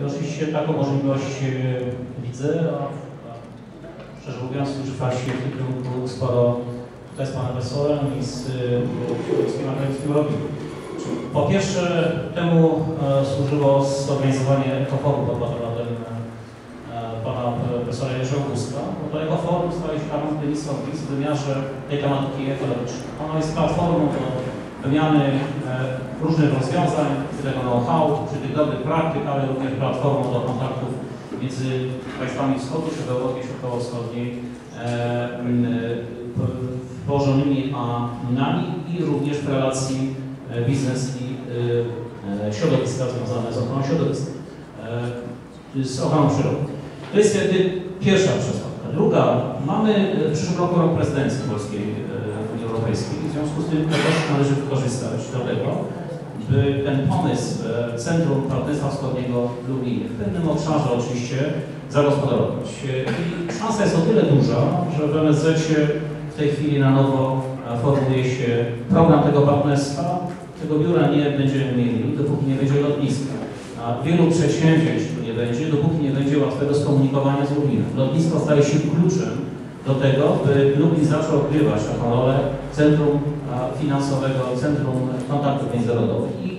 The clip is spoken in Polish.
I oczywiście taką możliwość e, widzę, a, a szczerze mówiąc już właśnie w tym kierunku sporo tutaj z Panem Wesołem i z Środowiskiem Akademickim robimy. Po pierwsze temu e, służyło zorganizowanie ekoforum pod patronatem e, pana profesora Jerzego bo to ekoforum staje się ramą Denisowicz w wymiarze tej tematyki ekologicznej. Ono jest platformą wymiany e, różnych rozwiązań, tego know-how, czy tych dobrych praktyk, ale również platformą do kontaktów między państwami wschodu, czy w Europie Środkowo-Wschodniej e, e, położonymi a nami i również w relacji biznes i środowiska związane z ochroną środowiska, z ochroną przyrody. To jest jakby pierwsza przesłanka. Druga, mamy w przyszłym roku rok prezydencji polskiej Europejskiej. W związku z tym to też należy wykorzystać do tego, by ten pomysł e, Centrum Partnerstwa Wschodniego w Lublinie, w pewnym obszarze oczywiście, zagospodarować. E, I szansa jest o tyle duża, że w MSZ w tej chwili na nowo e, formuje się program tego partnerstwa. Tego biura nie będziemy mieli, dopóki nie będzie lotniska. A wielu przedsięwzięć tu nie będzie, dopóki nie będzie łatwego skomunikowania z Lublinem. Lotnisko staje się kluczem do tego, by Lublin zaczął odgrywać taką rolę centrum finansowego, centrum kontaktów międzynarodowych.